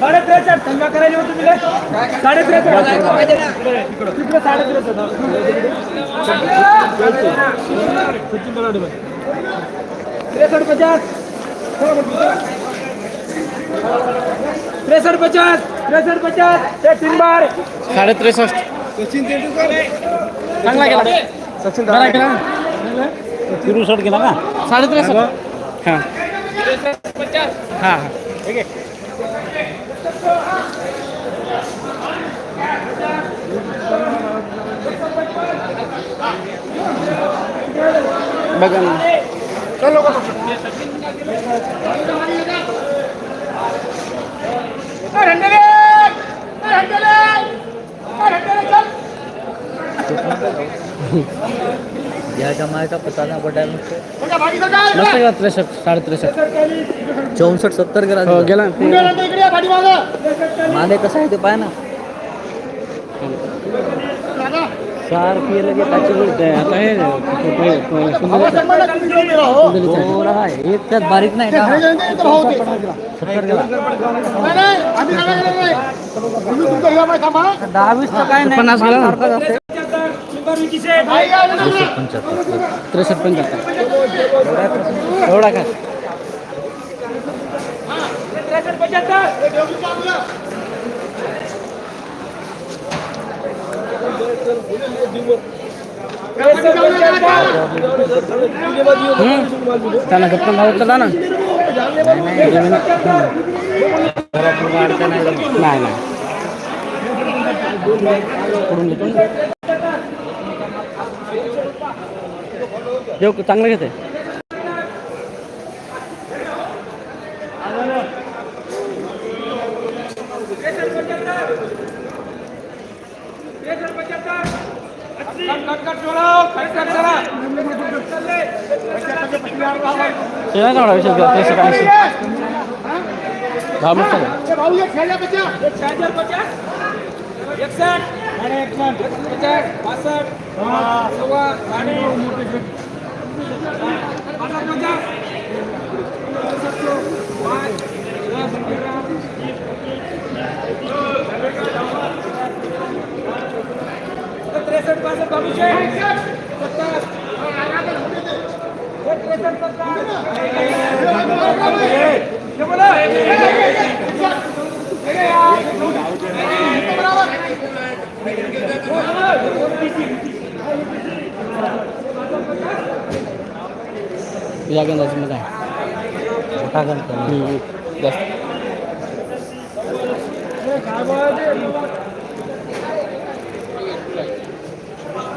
साडे त्रेसष्ट समजा करायची होती साडे त्रेसष्ट तिकडे साडे त्रेसष्ट पचास त्रेसष्ट पचास त्रेसष्ट पचास ते तीन बार। साडे त्रेसष्ट. सचिन तेंडुलकर? चांगला गेला सचिन बरा केला. तिरुसट गेला का साडे त्रेसष्ट. हां. हां हां. बघा ना. या जमाए का पता ना है मुझको मस्त गेला त्रेसष्ट साडे त्रेसष्ट चौसष्ट सत्तर गेला हो गेला. माने कसं आहे ते पाय ना. चार पिये लगे त्याची बोलते आता हे सुंदर- हो रहा है एक त्यात बारीक नाही का सत्तर गेला। काय नाही पन्नास गेला। ना? सारखाच असते. त्रेसष्ट पंच्याहत्तर एवढा त्रेसष्ट पचाहत्तर त्यांना गप्पा लावत ना नाही नाही पडून घेतो ना. देव चांगलं घेते ते नाही काढा विषय घ्या, त्रेसष्ट ऐंशी दहा मिनिट झाले. त्रेसष्ट पासष्ट बाबूशे सत्तर त्रेसष्ट या गंधाची मध्ये आहे मोठा गण कमी. हम्म, जास्त चोपन्नच आहे. काय बाबूशे चलो हे बासष्ट अस्सी त्रेसष्ट किती कट्टे बाबूशे काढले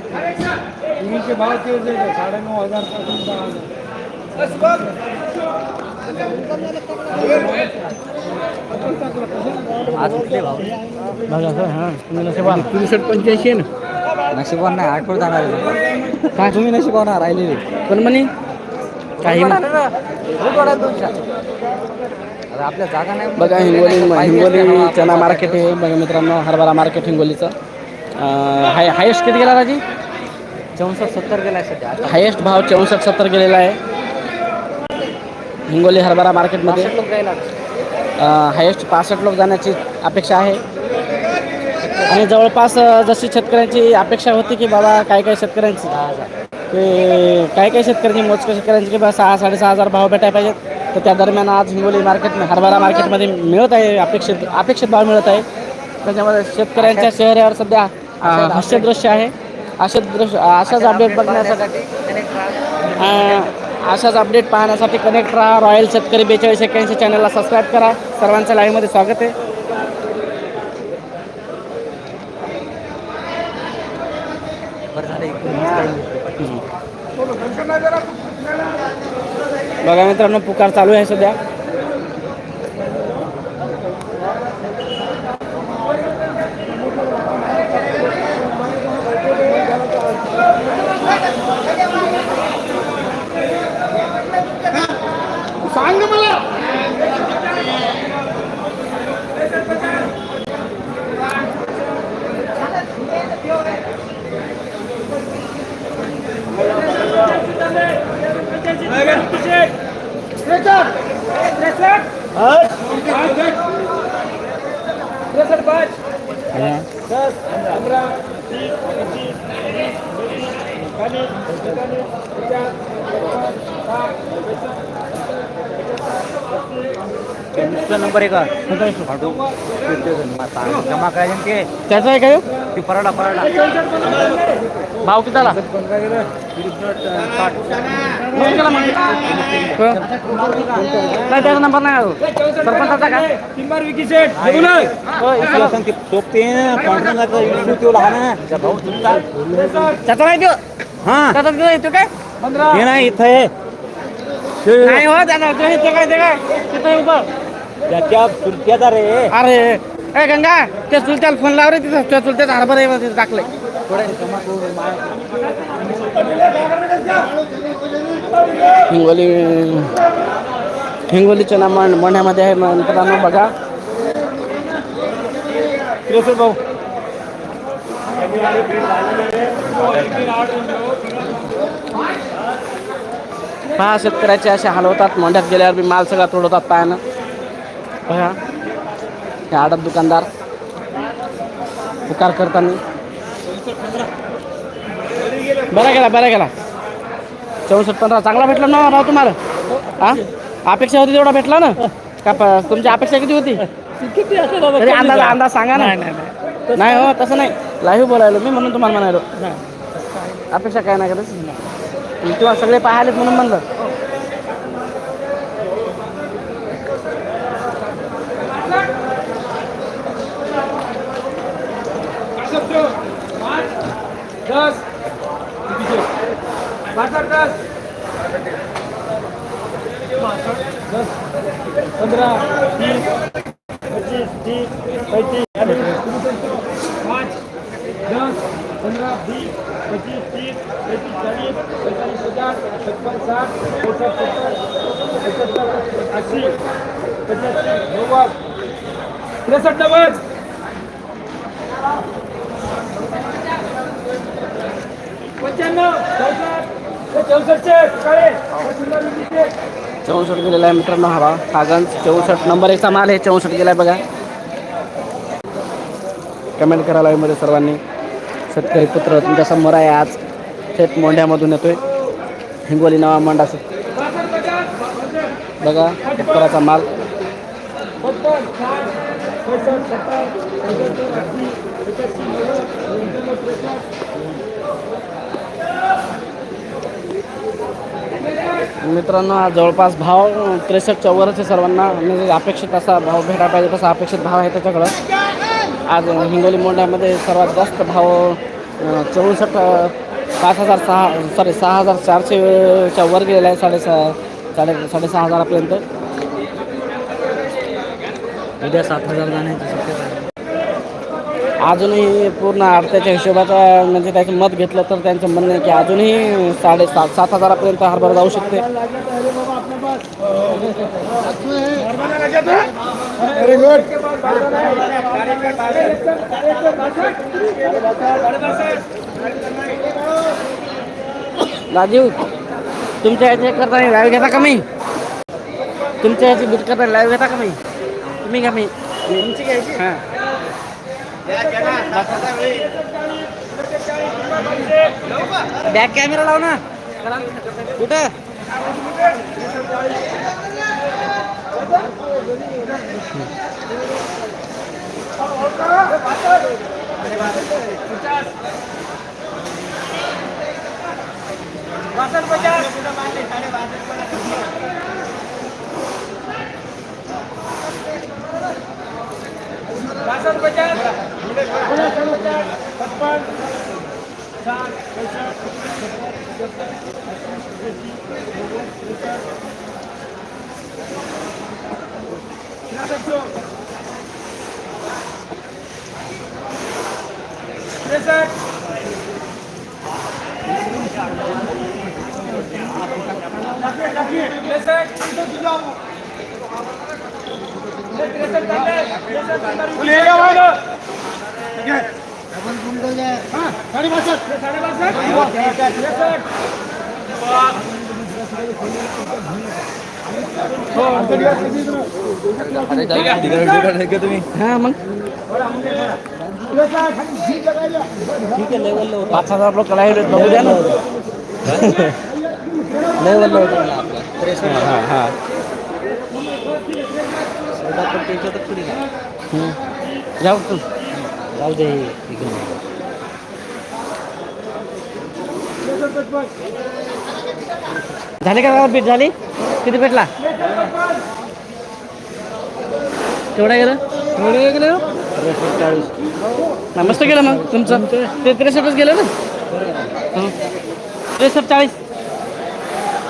टीव्हीचे भाव तेच आहे साडेनऊ हजारपासून दहा हजार आज कुठले भाव हां पंच्याऐंशी आहे ना? नशिबान नाही आठवड जाणार आहे. काय तुम्ही नशिबावर राहिलेले. पण म्हणे काही. आपल्या जागा नाही. बघा हिंगोली हिंगोली चना मार्केट आहे. बघा मित्रांनो हरभरा मार्केट हिंगोलीचं. हाय हायेस्ट किती गेला राजी चौसष्ट सत्तर गेलाय सध्या. आता हायेस्ट भाव चौसष्ट सत्तर गेलेला आहे. हिंगोली हरभरा मार्केटमध्ये हायेस्ट पासष्ट लोक जाण्याची अपेक्षा आहे. आणि जवळपास जशी शेतकऱ्यांची अपेक्षा होती की बाबा काय काय शेतकऱ्यांची दहा हजार की काय काय शेतकऱ्यांची मोजक्या शेतकऱ्यांची की बा सहा साडेसहा हजार भाव भेटायला पाहिजेत. तर त्या दरम्यान आज हिंगोली मार्केट हरभरा मार्केटमध्ये मिळत आहे अपेक्षित अपेक्षित भाव मिळत आहे. त्याच्यामध्ये शेतकऱ्यांच्या चेहऱ्यावर सध्या अं, हास्यदृश्य आहे. असे दृश्य अशाच अपडेट बघण्यासाठी अशाच अपडेट पाहण्यासाठी कनेक्ट राहा. रॉयल शेतकरी बेचाळीस एक्क्याऐंशी चॅनलला सबस्क्राईब करा. सर्वांचं लाईव्हमध्ये स्वागत आहे. बघा मित्रांनो पुकार चालू आहे सध्या सांग मला त्रेसष्ट पाच हे. दस पंधरा वीस पंचवीस खाली खाली पचास एक जमा करायचे ते त्याचं आहे काय ती परडा परडा भाव किती नाही त्याचा नंबर नाही सरपंचाचा का? तीन विकी सेट ना त्याचा नाही तो हा. त्याचा येतो काय? हे नाही इथं नाही हो त्याचा तो येतो काय ते काय? तिथं उभं. त्याच्या सुरत्याचा रे. अरे ए गंगा त्या चुलत्याला फोन लाव रे तिथं. त्या चुलत्यात हरभर आहे तिथं टाकले हिंगोली हिंगोलीच्या नाम मण्यामध्ये आहे मित्रांनो बघा. त्रेसष्ट भाऊ. पहा शेतकऱ्याचे असे हाल होतात. मोंढ्यात गेल्यावर बी माल सगळा तोडवतात पायानं. बघा. हे आडत दुकानदार. पुकार करताना. बरा गेला बरा गेला. चौसष्ट पंधरा. चांगला भेटला ना भाऊ तुम्हाला? हा? अपेक्षा होती तेवढा भेटला ना? का प- तुमची अपेक्षा किती होती? किती असं दादा तरी अंदाज अंदाज सांगा ना. नाही हो तसं नाही. लाईव्ह बोलायलो मी म्हणून तुम्हाला म्हणालो. अपेक्षा काय नाही करत. किंवा सगळे पाहायलेत म्हणून म्हणलं. दस. पासष्ट दस. दस पंधरा. तीस पच्चीस तीस पैंतीस. पाच. दस. पंधरा वीस पच्चीस तीस पैंतीस चाळीस पैंतालीस पचास छप्पन साठ चौसष्ट सत्तर एकाहत्तर ऐंशी पंच्याऐंशी नव्वद. त्रेसष्ट नव्वद. चौसष्ट गेलेला आहे मित्रांनो हवा कागन चौसष्ट नंबर एकचा माल आहे चौसष्ट गेलाय बघा. कमेंट करायला live मध्ये सर्वांनी. शेतकरी पुत्र तुमच्यासमोर आहे आज. थेट मोंढ्यामधून येतोय. हिंगोली नावा मंडा बासष्ट पचास बघा शेतकऱ्याचा माल छप्पन साठ पैसष्ट सत्तर पंच्याहत्तर ऐंशी एकाहत्तर नव्वद पंच्याण्णव त्रेसष्ट मित्रांनो आज जवळपास भाव त्रेसष्टच्या वरच आहे सर्वांना. म्हणजे अपेक्षित असा भाव भेटा पाहिजे तसा अपेक्षित भाव आहे त्याच्याकडं. आज हिंगोली मोंढ्यामध्ये सर्वात जास्त भाव चौसष्ट पाच हजार सहा सॉरी सहा हजार चारशेच्या वर गेलेला आहे साडेसहा साडे साडेसहा हजारापर्यंत. उद्या सात हजार जाण्याची शक्यता अजूनही पूर्ण आडत्याच्या हिशोबाचा म्हणजे त्याचं मत घेतलं तर त्यांचं म्हणणं आहे की अजूनही साडेसात सात हजारापर्यंत हरभरा जाऊ शकते. व्हेरी गुड राजीव तुमच्या ह्याचे करताना लाईव्ह घेता का मी? तुमच्या ह्याची बीट करताना लाईव्ह घेता का मी? तुम्ही का मी. हां. बॅक कॅमेरा लाव ना. कुठं? बासष्ट पचास बासष्ट पचास पचपन साठ त्रेसष्ट हां मग पाच हजार लोक लाईव्ह बघू द्या ना लेवल हां. हां. जाऊ तू. जाऊ दे इकडे. झाले का भेट झाली? किती भेटला केवढा गेलं? केवढं गेलं? चाळीस मस्त गेलं मग तुमचं. ते त्रेसष्टच गेलं ना? त्रेसष्ट चाळीस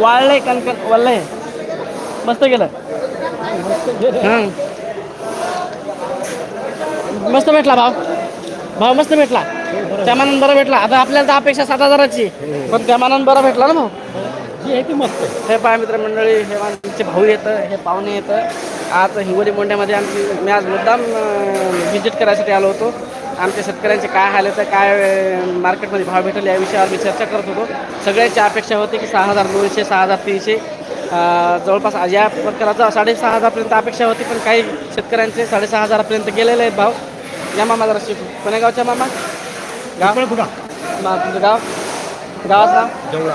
वाळलंय कणकण वाळलंय मस्त गेलं हां. मस्त भेटला भाव भाव मस्त भेटला. त्या मानानं बरा भेटला. आता आपल्याला तर अपेक्षा सात हजाराची. पण त्या मानानं बरा भेटला ना भाऊ. हे पहा मित्रमंडळी हे आमचे भाऊ येतं हे पाहुणे येतं. आज हिंगोली मोंड्यामध्ये आमची मी आज मुद्दाम व्हिजिट करायसाठी आलो होतो. आमच्या शेतकऱ्यांचे काय हाल येतं काय मार्केटमध्ये भाव भेटेल या विषयावर मी चर्चा करत होतो. सगळ्यांची अपेक्षा होती की सहा हजार दोनशे सहा हजार तीनशे. जवळपास आज या प्रकाराचा साडेसहा हजारपर्यंत अपेक्षा होती पण काही शेतकऱ्यांचे साडेसहा हजारापर्यंत गेलेले आहेत भाव. या मामा जरा शिकू. कोण्या गावच्या मामा? गाव? कुठं? तुमचं गाव? गावाचं नाव?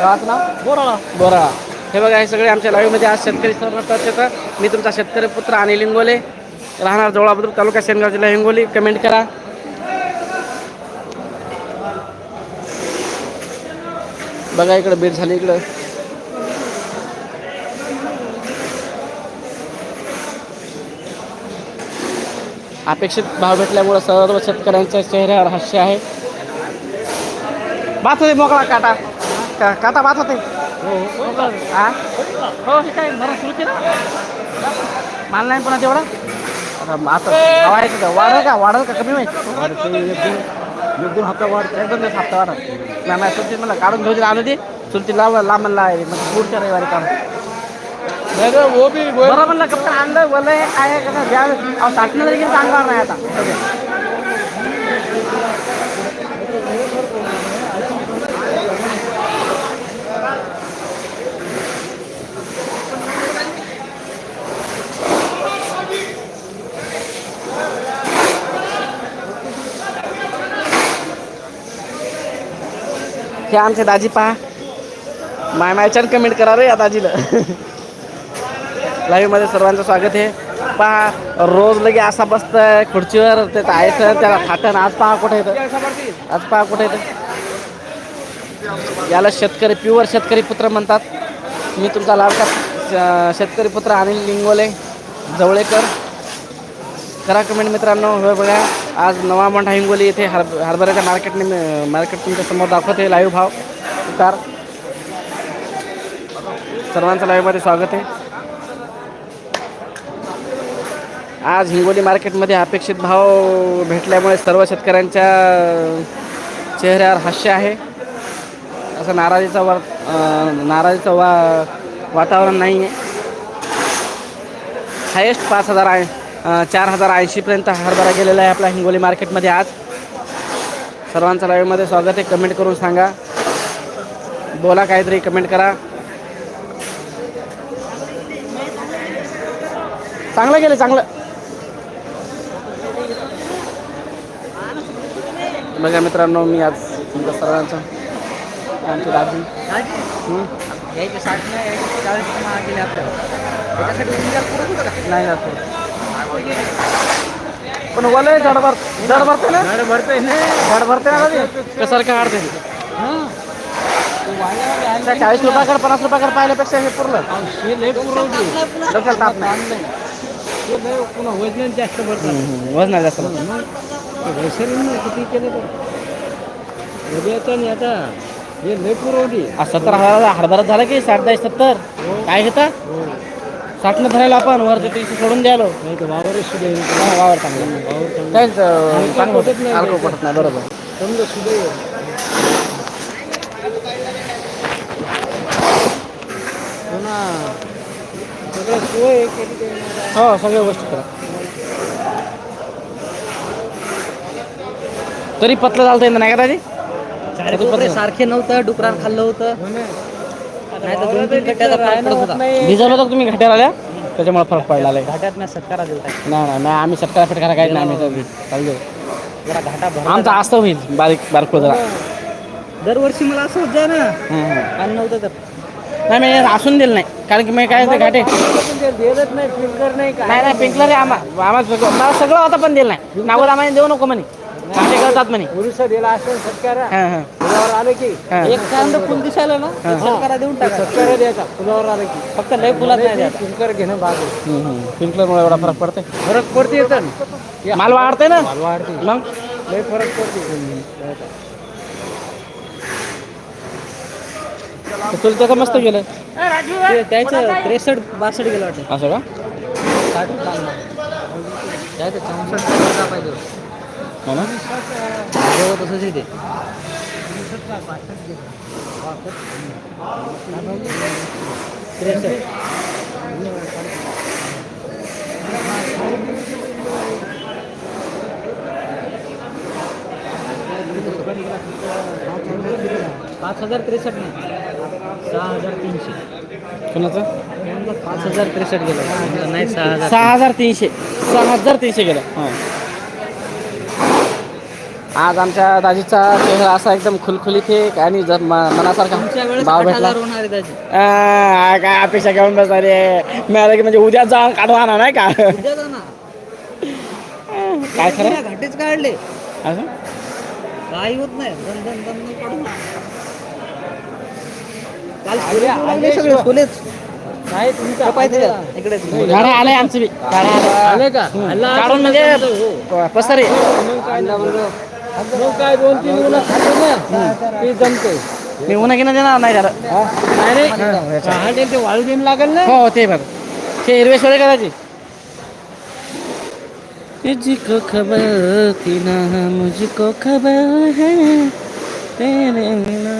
गावाचं नाव? बोराळा. बोराळा. हे बघा हे सगळे आमच्या लाईव्हमध्ये आज शेतकरी सर नसतात येतं मी तुमचा शेतकरी पुत्र आणि लिंगोले राहणार जवळा बुद्रुक तालुका शेनगाव जिल्हा हिंगोली. कमेंट करा. बघा इकडं बीट झाली इकडं. अपेक्षित भाव भेटल्यामुळं सर्व शेतकऱ्यांच्या चेहऱ्यावर हास्य आहे. बात होते मोकळा काटा. का काटा बात होते हा हो हे काय बरं सुरू केलं माल नाही पुन्हा तेवढा? आता आहे का वाढेल का? वाढेल का कमी होईल? एक दोन हप्ता वाढ एक दोन दिवस हप्ता वाढ नाही मला काढून घेऊ आलं ते सुलती लाव लांब आहे. म्हणजे पुढच्या रविवारी काम. वो भी बरं म्हणलं कप्तान आणलं बोललं काय कसं द्या अहो साठणं जरी गेलं नाही आता. हे आमचे दाजी पहा. माय मायच्यान कमेंट करा रे या दाजीला. लाईव्हमध्ये सर्वांचं स्वागत आहे. पहा रोज लगे असा बसतं खुर्चीवर ते आहे त्याला थाटण आज पहा कुठे येतं आज पहा कुठे येतं याला शेतकरी प्युअर शेतकरी पुत्र म्हणतात. मी तुमचा लाडका शेतकरी पुत्र अनिल लिंगोले जवळेकर. करा कमेंट मित्रांनो हे बघा. आज नवा मोठा हिंगोली येथे हर हरभऱ्याच्या मार्केटने मार्केट तुमच्यासमोर दाखवते लाईव्ह भाव. उतार सर्वांचं लाईव्हमध्ये स्वागत आहे. आज हिंगोली मार्केटमध्ये अपेक्षित भाव भेटल्यामुळे सर्व शेतकऱ्यांच्या चेहऱ्यावर हास्य आहे. असं नाराजीचा वा नाराजीचं वा वातावरण नाही आहे हायेस्ट पाच हजार आय चार हजार ऐंशीपर्यंत हरभरा गेलेला आहे आपला हिंगोली मार्केटमध्ये आज. सर्वांचं लाईव्हमध्ये स्वागत आहे. कमेंट करून सांगा. बोला काहीतरी कमेंट करा. चांगलं गेलं चांगलं. बघा मित्रांनो मी आज तुमच्या सर्वांचं आमची दादी हं? नाही जात पण वलय जड भर जड भरते ना? झाड भरते ना. जड भरते ना ते कसं काढते त्या चाळीस रुपयाकडे पन्नास रुपयाकडे पाहिल्यापेक्षा हे पुरलं. डोक्याला ताप नाही. हे वजन जास्त भरतात. वजन जास्त किती केलं तर उद्याचं आणि आता हे लय सत्तर हजार हरभरा झाला की साठ दहा सत्तर काय घेता साठनं धरायला आपण वरचे तीनशे सोडून द्यालो नाही तर वावरच सुद्धा येईल. हा, वावर चांगलं वावर चांगलं. काहीच अं, चांगलं पटत नाही. हलकं पटत नाही बरोबर समजा सुद्धा. हो ना सगळं सोय केली त्यांनी. हो सगळ्या गोष्टी करा तरी पतलं चालतं येतं नाही का दादी सारखे नव्हतं डुकरान खाल्लं होतं. हो. नाही तर दोन तीन कट्ट्याचा फरक पडत होता. भिजवलं होतं का तुम्ही घाट्याला आल्या? त्याच्यामुळे फरक पडला आहे मी सत्कारा दिलता. नाही नाही नाही आम्ही सत्कार फिटकारा काही नाही आम्ही चालू जरा घाटा भरला आमचा असतं होईल बारीक बारक जरा दरवर्षी मला असं होत जाय ना हं, हं. आणि नव्हतं तर. नाही मी असून दिलं नाही कारण की मी काय ते घाटे नाही फिल्टर नाही काय. नाही नाही पिंकलर आहे आम्हा आम्हाला सगळं मला सगळं होतं पण दिलं नाही. नावर आम्हाला देऊ नको म्हणे. घाटे करतात म्हणे. पुरुष दिला असेल सत्कारा. हां हां. फुलावर आले की हां. एक कांद फुल दिसायला ना एक सत्कारा देऊन टाका. सत्कारा द्यायचा. फुलावर आले की. फक्त लय फुलात नाही द्यायचा. फिल्टर घेणं भाग आहे. एवढा फरक पडते फरक पडते येतं माल वाढते ना? माल वाढते मग? लय फरक पडते तर मस्त गेलं. ते त्याचं त्रेसष्ट बासष्ट गेलं वाटतं. असं का? साठ पाहिजे हो ना जेव्हा तसंच येते त्रेसष्ट पाच हजार त्रेसष्ट नाही. सहा हजार तीनशे. कोणाचं? पाच हजार त्रेसष्ट गेलं. नाही सहा हजार सहा हजार तीनशे. सहा हजार तीनशे गेलं. हां. आज आमच्या दाजीचा चेहरा असा एकदम खुलखुलीत आहे आणि जर मनासारखा भाव भेटला. काय अपेक्षा घेऊन बसणार आहे. मिळालं की म्हणजे उद्या जाऊन काढून आणा नाही का? काय खरं? घाटेच काढले. असं? काही होत नाही. सगळे गाडा आलंय आमचं बी. आले. का? काढून म्हणजे पसरे. मग काय दोन तीन मुलं खाते ना ते जमते मी उन्हा घेणं देणार नाही त्याला. नाही रे चहा ते वाळू देणं लागेल ना? हो ते बघ. ते हिरवेश्वर आहे कदाचित मुझको खबर थी ना मुझको खबर है तेरे बिना